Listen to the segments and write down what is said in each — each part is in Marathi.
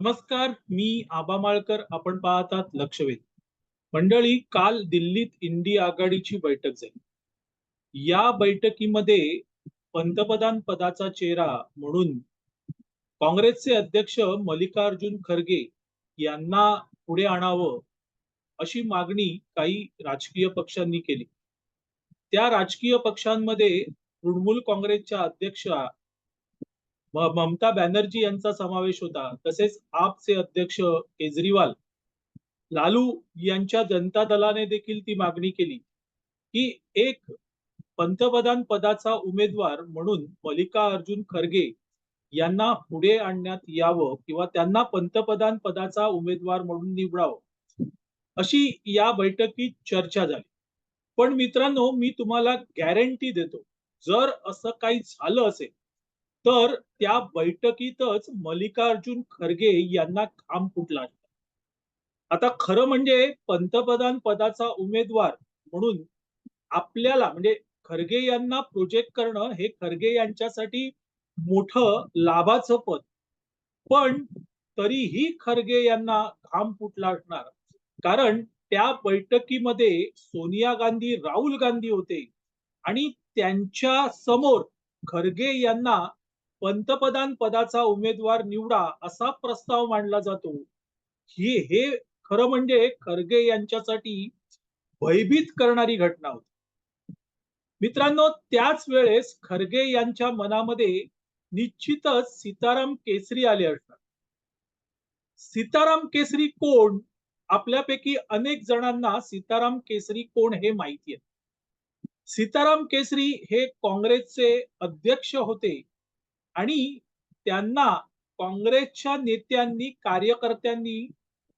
नमस्कार मी आबा माळकर. आपण पाहतात लक्षवेध. मंडळी काल दिल्लीत इंडी आघाडीची बैठक झाली. या बैठकीमध्ये पंतप्रधान पदाचा चेहरा म्हणून काँग्रेसचे अध्यक्ष मल्लिकार्जुन खरगे यांना पुढे आणावं अशी मागणी काही राजकीय पक्षांनी केली. त्या राजकीय पक्षांमध्ये तृणमूल काँग्रेसच्या अध्यक्षा ममता बॅनर्जी यांचा समावेश होता. तसेच आपचे अध्यक्ष केजरीवाल लालू यांच्या जनता दलाने देखील ती मागणी केली की एक पंतप्रधान पदाचा उमेदवार म्हणून मल्लिका अर्जुन खरगे यांना पुढे आणण्यात यावं किंवा त्यांना पंतप्रधान पदाचा उमेदवार म्हणून निवडावं अशी या बैठकीत चर्चा झाली. पण मित्रांनो मी तुम्हाला गॅरंटी देतो जर असं काही झालं असेल तर त्या बैठकीतच मल्लिकार्जुन खरगे यांना काम फुटला आता खरं म्हणजे पंतप्रधान पदाचा उमेदवार म्हणून आपल्याला म्हणजे खरगे यांना प्रोजेक्ट करणं हे खरगे यांच्यासाठी मोठं लाभाचं पद. पण तरीही खरगे यांना घाम फुटला असणार? कारण त्या बैठकीमध्ये सोनिया गांधी राहुल गांधी होते. आणि त्यांच्यासमोर खरगे यांना पंतप्रधान पदाचा उमेदवार निवडा असा प्रस्ताव मांडला जातो. ही हे खरं म्हणजे खरगे यांच्यासाठी भयभीत करणारी घटना होती. मित्रांनो त्याच वेळेस खरगे यांच्या मनामध्ये निश्चितच सीताराम केसरी आले असणार सीताराम केसरी कोण? आपल्यापैकी अनेक जणांना सीताराम केसरी कोण हे माहिती आहे. सीताराम केसरी हे काँग्रेसचे अध्यक्ष होते. आणि त्यांना काँग्रेसच्या नेत्यांनी कार्यकर्त्यांनी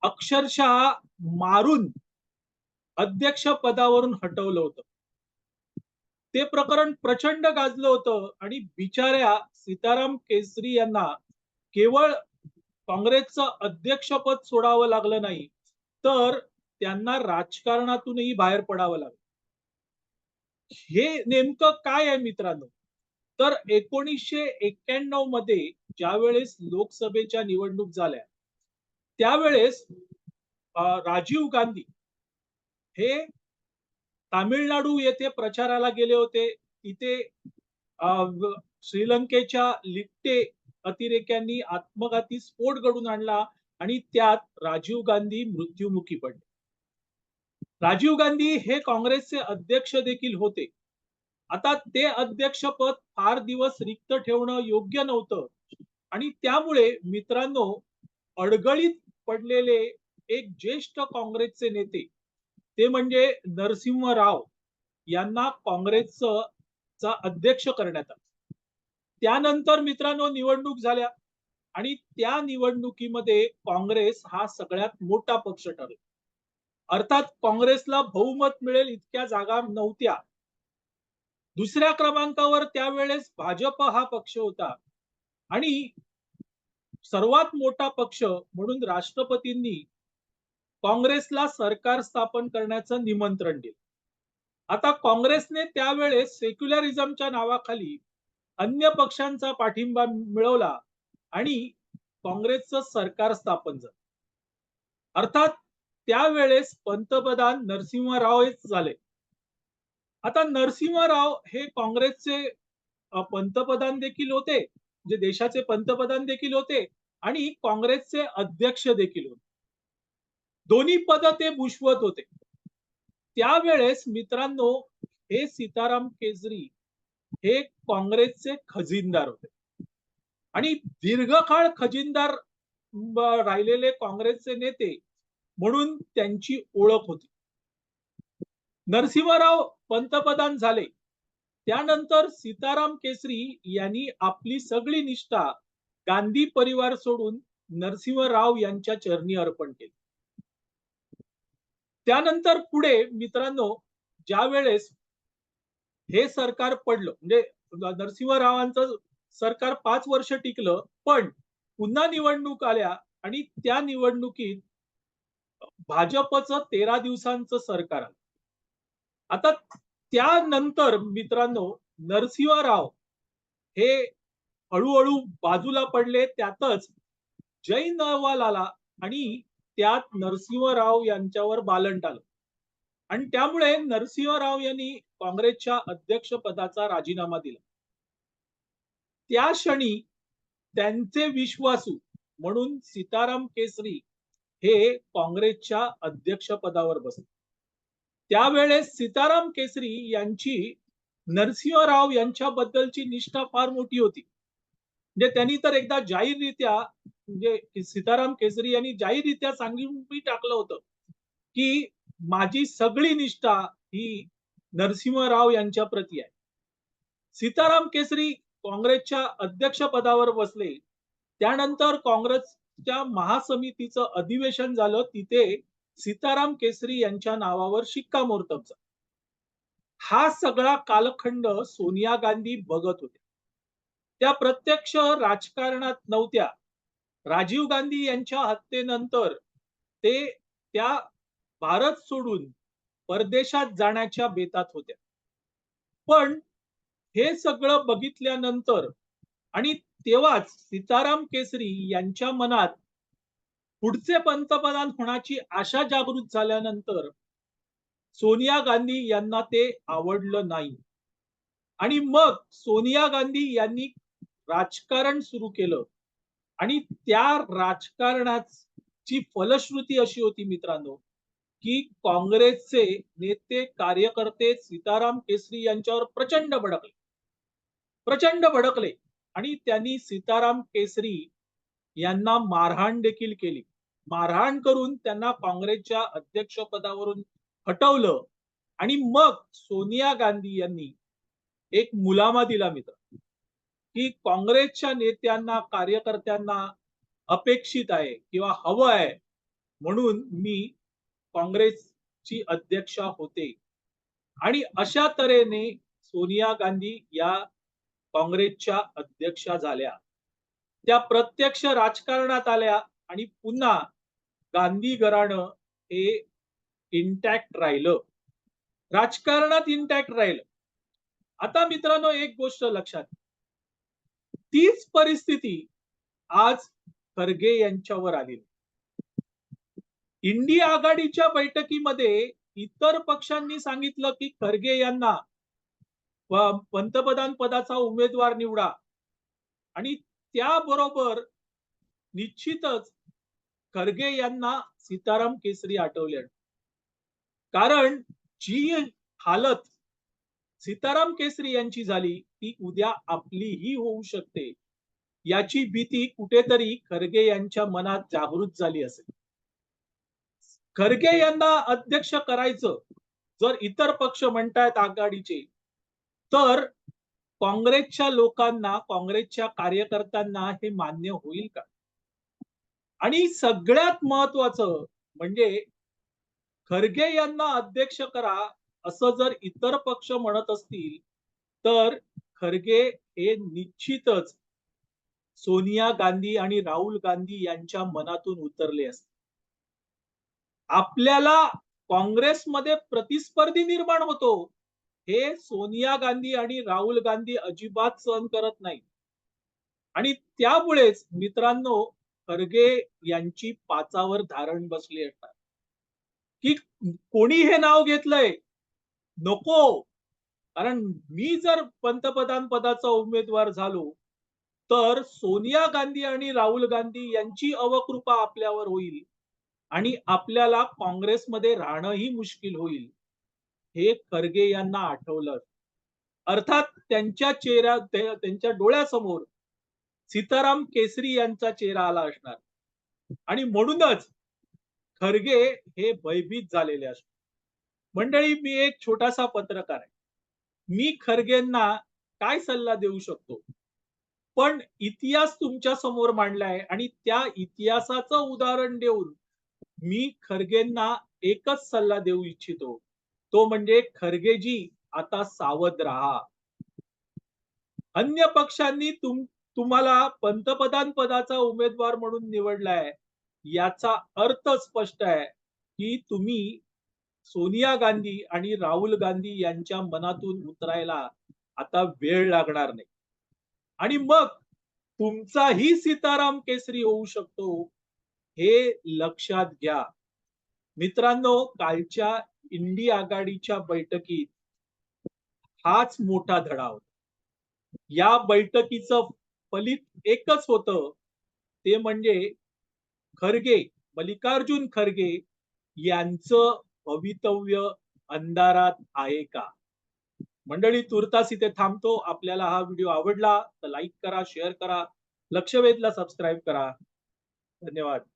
अक्षरशः मारून अध्यक्ष पदावरून हटवलं होतं. ते प्रकरण प्रचंड गाजलं होतं आणि बिचाऱ्या सीताराम केसरी यांना केवळ काँग्रेसचं अध्यक्षपद सोडावं लागलं नाही तर त्यांना राजकारणातूनही बाहेर पडावं लागलं. हे नेमकं काय आहे मित्रांनो? तर एकोणीसशे एक्क्याण्णवमध्ये ज्या वेळेस लोकसभेच्या निवडणूक झाल्या त्यावेळेस अं, राजीव गांधी हे तामिळनाडू येथे प्रचाराला गेले होते. तिथे अं, श्रीलंकेच्या लिट्टे अतिरेक्यांनी आत्मघाती स्फोट घडून आणला आणि त्यात राजीव गांधी मृत्युमुखी पडले. राजीव गांधी हे काँग्रेसचे अध्यक्ष देखील होते. आता ते अध्यक्षपद फार दिवस रिक्त ठेवणं योग्य नव्हतं. आणि त्यामुळे मित्रांनो अडगळीत पडलेले एक ज्येष्ठ काँग्रेसचे नेते ते म्हणजे नरसिंह राव यांना काँग्रेसचं चा अध्यक्ष करण्यात आलं. त्यानंतर मित्रांनो निवडणूक झाल्या आणि त्या निवडणुकीमध्ये काँग्रेस हा सगळ्यात मोठा पक्ष ठरला. अर्थात काँग्रेसला बहुमत मिळेल इतक्या जागा नव्हत्या. दुसऱ्या क्रमांकावर त्यावेळेस भाजप हा पक्ष होता. आणि सर्वात मोठा पक्ष म्हणून राष्ट्रपतींनी काँग्रेसला सरकार स्थापन करण्याचं निमंत्रण दिलं. आता काँग्रेसने त्यावेळेस सेक्युलरिझमच्या नावाखाली अन्य पक्षांचा पाठिंबा मिळवला आणि काँग्रेसचं सरकार स्थापन झालं. अर्थात त्यावेळेस पंतप्रधान नरसिंहराव हेच झाले. आता नरसिंहराव हे काँग्रेसचे पंतप्रधान देखील होते जे देशाचे पंतप्रधान देखील होते आणि काँग्रेसचे अध्यक्ष देखील होते. दोन्ही पद ते भूषवत होते. त्यावेळेस मित्रांनो हे सीताराम केजरी हे काँग्रेसचे खजिनदार होते. आणि दीर्घकाळ खजिनदार राहिलेले काँग्रेसचे नेते म्हणून त्यांची ओळख होती. नरसिंहराव पंतप्रधान झाले. त्यानंतर सीताराम केसरी यांनी आपली सगळी निष्ठा गांधी परिवार सोडून नरसिंहराव यांच्या चरणी अर्पण केली. त्यानंतर पुढे मित्रांनो ज्या वेळेस हे सरकार पडलं म्हणजे नरसिंहरावांचं सरकार पाच वर्ष टिकलं पण पुन्हा निवडणूक आल्या आणि त्या निवडणुकीत भाजपचं तेरा दिवसांचं सरकार आलं. आता त्यानंतर मित्रांनो नरसिंहराव हे हळूहळू बाजूला पडले. त्यातच जैन अहवाल आला आणि त्यात नरसिंहराव यांच्यावर बालंट आलं. आणि त्यामुळे नरसिंहराव यांनी काँग्रेसच्या अध्यक्षपदाचा राजीनामा दिला. त्या क्षणी त्यांचे विश्वासू म्हणून सीताराम केसरी हे काँग्रेसच्या अध्यक्षपदावर बसले. त्यावेळेस सीताराम केसरी यांची नरसिंहराव यांच्याबद्दलची निष्ठा फार मोठी होती. म्हणजे त्यांनी तर एकदा जाहीररित्या म्हणजे सीताराम केसरी यांनी जाहीररित्या सांगून मी टाकलं होतं की माझी सगळी निष्ठा ही नरसिंहराव यांच्या प्रती आहे. सीताराम केसरी काँग्रेसच्या अध्यक्षपदावर बसले त्यानंतर काँग्रेसच्या महासमितीचं अधिवेशन झालं तिथे सीताराम केसरी यांच्या नावावर शिक्कामोर्तब झालं. हा सगळा कालखंड सोनिया गांधी बघत होत्या त्या प्रत्यक्ष राजकारणात नव्हत्या. राजीव गांधी यांच्या हत्येनंतर ते त्या भारत सोडून परदेशात जाण्याच्या बेतात होत्या. पण हे सगळं बघितल्यानंतर आणि तेव्हाच सीताराम केसरी यांच्या मनात पुढचे पंतप्रधान होण्याची आशा जागृत झाल्यानंतर सोनिया गांधी यांना ते आवडलं नाही. आणि मग सोनिया गांधी यांनी राजकारण सुरू केलं. आणि त्या राजकारणाची फलश्रुती अशी होती मित्रांनो की काँग्रेसचे नेते कार्यकर्ते सीताराम केसरी यांच्यावर प्रचंड भडकले. प्रचंड भडकले. आणि त्यांनी सीताराम केसरी यांना मारहाण देखील केली. मारहाण करून त्यांना काँग्रेसच्या अध्यक्षपदावरून हटवलं. आणि मग सोनिया गांधी यांनी एक मुलामा दिला मित्र की काँग्रेसच्या नेत्यांना कार्यकर्त्यांना अपेक्षित आहे किंवा हवं आहे म्हणून मी काँग्रेसची अध्यक्षा होते. आणि अशा तऱ्हेने सोनिया गांधी या काँग्रेसच्या अध्यक्षा झाल्या. त्या प्रत्यक्ष राजकारणात आल्या आणि पुन्हा गांधी घराणं हे इंटॅक्ट राहिलं. राजकारणात इंटॅक्ट राहिलं. आता मित्रांनो एक गोष्ट लक्षात तीच परिस्थिती आज खरगे यांच्यावर आली इंडिया आघाडीच्या बैठकीमध्ये इतर पक्षांनी सांगितलं की खरगे यांना पंतप्रधान पदाचा उमेदवार निवडा. आणि त्याबरोबर निश्चितच खरगे यांना सीताराम केसरी आठवले कारण जी हालत सीताराम केसरी यांची झाली ती उद्या आपलीही होऊ शकते. याची भीती कुठेतरी खरगे यांच्या मनात जागृत झाली असेल. खरगे यांना अध्यक्ष करायचं जर इतर पक्ष म्हणतायत आघाडीचे तर काँग्रेसच्या लोकांना काँग्रेसच्या कार्यकर्त्यांना हे मान्य होईल का? आणि सगळ्यात महत्वाचं म्हणजे खरगे यांना अध्यक्ष करा असं जर इतर पक्ष म्हणत असतील तर खरगे हे निश्चितच सोनिया गांधी आणि राहुल गांधी यांच्या मनातून उतरले असते आपल्याला काँग्रेसमध्ये प्रतिस्पर्धी निर्माण होतो. हे सोनिया गांधी आणि राहुल गांधी अजिबात सहन करत नाही आणि त्यामुळेच मित्रांनो खरगे यांची पाचावर धारण बसली असतात की कोणी हे नाव घेतलंय? नको. कारण मी जर पंतप्रधान पदाचा उमेदवार झालो तर सोनिया गांधी आणि राहुल गांधी यांची अवकृपा आपल्यावर होईल आणि आपल्याला काँग्रेसमध्ये राहणंही मुश्किल होईल. हे खरगे यांना आठवलं. अर्थात त्यांच्या चेहऱ्या त्यांच्या डोळ्यासमोर सीताराम केसरी यांचा चेहरा आला असणार. आणि म्हणूनच खरगे हे भयभीत झालेले असणार मंडळी मी एक छोटासा पत्रकार आहे. मी खरगेंना काय सल्ला देऊ शकतो? पण इतिहास तुमच्यासमोर मांडलाय आणि त्या इतिहासाचं उदाहरण देऊन मी खरगेंना एकच सल्ला देऊ इच्छितो. तो म्हणजे खरगेजी आता सावध राहा. अन्य पक्षांनी तुम तुम्हाला पंतप्रधान पदाचा उमेदवार म्हणून निवडलाय याचा अर्थ स्पष्ट आहे की तुम्ही सोनिया गांधी आणि राहुल गांधी यांच्या मनातून उतरायला आता वेळ लागणार नाही. आणि मग तुमचाही सीताराम केसरी होऊ शकतो हे लक्षात घ्या. मित्रांनो कालच्या इंडी आघाडीच्या बैठकीत हाच मोठा धडा होता. या बैठकीचं फलित एकच होतं. ते म्हणजे खरगे मल्लिकार्जुन खरगे यांचं भवितव्य अंधारात आहे का? मंडळी तुर्तास इथे थांबतो. आपल्याला हा व्हिडिओ आवडला तर लाईक करा शेअर करा लक्षवेधला सबस्क्राईब करा. धन्यवाद.